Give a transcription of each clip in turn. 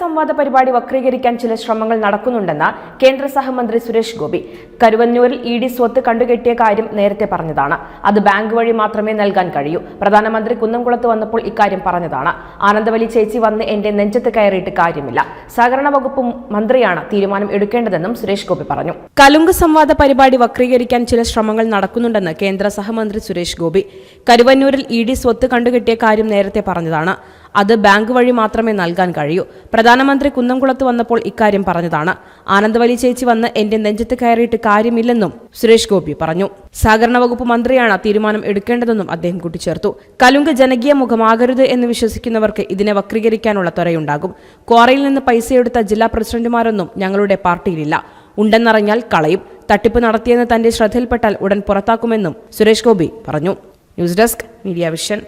സംവാദ പരിപാടി വക്രീകരിക്കാൻ ചില ശ്രമങ്ങൾ നടക്കുന്നുണ്ടെന്ന് കേന്ദ്ര സഹമന്ത്രി സുരേഷ് ഗോപി. കരുവന്നൂരിൽ ഇ ഡി സ്വത്ത് കണ്ടുകെട്ടിയ കാര്യം നേരത്തെ പറഞ്ഞതാണ്. അത് ബാങ്ക് വഴി മാത്രമേ നൽകാൻ കഴിയൂ. പ്രധാനമന്ത്രി കുന്നംകുളത്ത് വന്നപ്പോൾ ഇക്കാര്യം പറഞ്ഞതാണ്. ആനന്ദവലി ചേച്ചി വന്ന് എന്റെ നെഞ്ചത്ത് കയറിയിട്ട് കാര്യമില്ല. സഹകരണ വകുപ്പ് മന്ത്രിയാണ് തീരുമാനം എടുക്കേണ്ടതെന്നും സുരേഷ് ഗോപി പറഞ്ഞു. കലുങ്ക് സംവാദ പരിപാടി വക്രീകരിക്കാൻ ചില ശ്രമങ്ങൾ നടക്കുന്നുണ്ടെന്ന് കേന്ദ്ര സഹമന്ത്രി സുരേഷ് ഗോപി. കരുവന്നൂരിൽ ഇ ഡി സ്വത്ത് കണ്ടുകെട്ടിയ കാര്യം നേരത്തെ പറഞ്ഞതാണ്. അത് ബാങ്ക് വഴി മാത്രമേ നൽകാൻ കഴിയൂ. പ്രധാനമന്ത്രി കുന്നംകുളത്ത് വന്നപ്പോൾ ഇക്കാര്യം പറഞ്ഞതാണ്. ആനന്ദവലി ചേച്ചി വന്ന് എന്റെ നെഞ്ചത്ത് കയറിയിട്ട് കാര്യമില്ലെന്നും സുരേഷ് ഗോപി പറഞ്ഞു. സഹകരണ വകുപ്പ് മന്ത്രിയാണ് തീരുമാനം എടുക്കേണ്ടതെന്നും അദ്ദേഹം കൂട്ടിച്ചേർത്തു. കലുങ്ക് ജനകീയ മുഖമാകരുത് എന്ന് വിശ്വസിക്കുന്നവർക്ക് ഇതിനെ വക്രീകരിക്കാനുള്ള ത്വരയുണ്ടാകും. ക്വാറയിൽ നിന്ന് പൈസയെടുത്ത ജില്ലാ പ്രസിഡന്റുമാരൊന്നും ഞങ്ങളുടെ പാർട്ടിയിലില്ല. ഉണ്ടെന്നറിഞ്ഞാൽ കളയും. തട്ടിപ്പ് നടത്തിയെന്ന് തന്റെ ശ്രദ്ധയിൽപ്പെട്ടാൽ ഉടൻ പുറത്താക്കുമെന്നും സുരേഷ് ഗോപി പറഞ്ഞു. News desk media vision.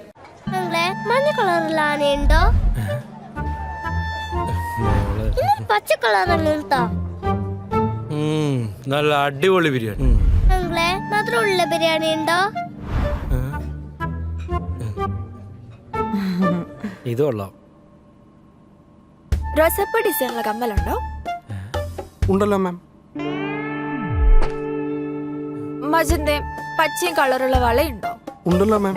ആനയുണ്ടോ ഇന്ന് പച്ച കളറല്ലേ കേട്ടോ നല്ല അടിപൊളി ബിരിയാണി. നിങ്ങളെ മധുരമുള്ള ബിരിയാണി ഉണ്ടോ ഇത് കൊള്ളാം. റോസപ്പ് ഡിസൈനുള്ള കമ്മലുണ്ടോ? ഉണ്ടല്ലോ മാം. മജന്തയും പച്ചയും കളറുള്ള വളയുണ്ടോ? ഉണ്ടല്ലോ മാം.